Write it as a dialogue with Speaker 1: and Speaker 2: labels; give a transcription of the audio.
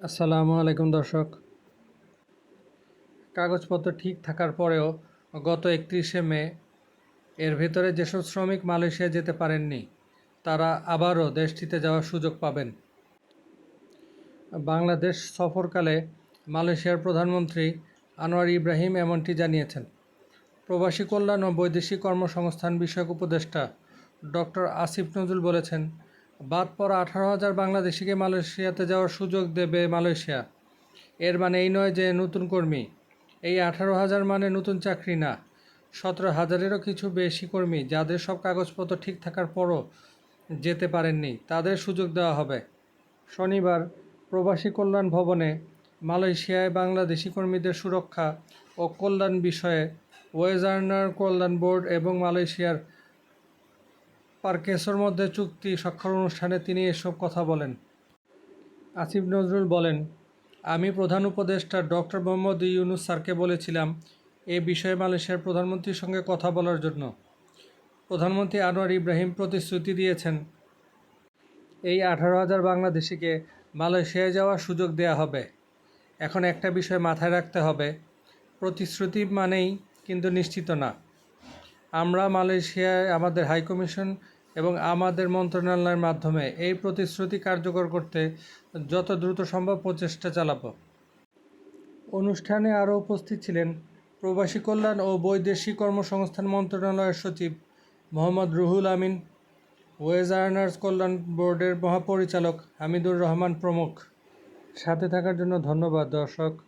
Speaker 1: আসসালামু আলাইকুম দর্শক। কাগজপত্র ঠিক থাকার পরেও গত একত্রিশে মে এর ভেতরে যেসব শ্রমিক মালয়েশিয়া যেতে পারেননি, তারা আবারও দেশটিতে যাওয়ার সুযোগ পাবেন। বাংলাদেশ সফরকালে মালয়েশিয়ার প্রধানমন্ত্রী আনোয়ার ইব্রাহিম এমনটি জানিয়েছেন। প্রবাসী কল্যাণ ও বৈদেশিক কর্মসংস্থান বিষয়ক উপদেষ্টা ডক্টর আসিফ নজরুল বলেছেন বাদ পড়া আঠারো হাজার বাংলাদেশিকে মালয়েশিয়াতে যাওয়ার সুযোগ দেবে মালয়েশিয়া। এর মানে এই নয় যে নতুন কর্মী। এই আঠারো হাজার মানে নতুন চাকরি না। সতেরো হাজারেরও কিছু বেশি কর্মী, যাদের সব কাগজপত্র ঠিক থাকার পরও যেতে পারেননি, তাদের সুযোগ দেওয়া হবে। শনিবার প্রবাসী কল্যাণ ভবনে মালয়েশিয়ায় বাংলাদেশি কর্মীদের সুরক্ষা ও কল্যাণ বিষয়ে ওয়েজার্নার কল্যাণ বোর্ড এবং মালয়েশিয়ার পার্কেসর মধ্যে চুক্তি স্বাক্ষর অনুষ্ঠানে তিনি এসব কথা বলেন। আসিফ নজরুল বলেন, আমি প্রধান উপদেষ্টা ডক্টর মোহাম্মদ ইউনুস স্যারকে বলেছিলাম এ বিষয়ে মালয়েশিয়ার প্রধানমন্ত্রীর সঙ্গে কথা বলার জন্য। প্রধানমন্ত্রী আনোয়ার ইব্রাহিম প্রতিশ্রুতি দিয়েছেন, এই আঠারো হাজার বাংলাদেশিকে মালয়েশিয়ায় যাওয়ার সুযোগ দেওয়া হবে। এখন একটা বিষয় মাথায় রাখতে হবে, প্রতিশ্রুতি মানেই কিন্তু নিশ্চিত না। আমরা মালয়েশিয়ায় আমাদের হাইকমিশন এবং আমাদের মন্ত্রণালয়ের মাধ্যমে এই প্রতিশ্রুতি কার্যকর করতে যত দ্রুত সম্ভব প্রচেষ্টা চালাব। অনুষ্ঠানে আরও উপস্থিত ছিলেন প্রবাসী কল্যাণ ও বৈদেশিক কর্মসংস্থান মন্ত্রণালয়ের সচিব মোহাম্মদ রুহুল আমিন, ওয়েজ আর্নার্স কল্যাণ বোর্ডের মহাপরিচালক হামিদুর রহমান প্রমুখ। সাথে থাকার জন্য ধন্যবাদ, দর্শক।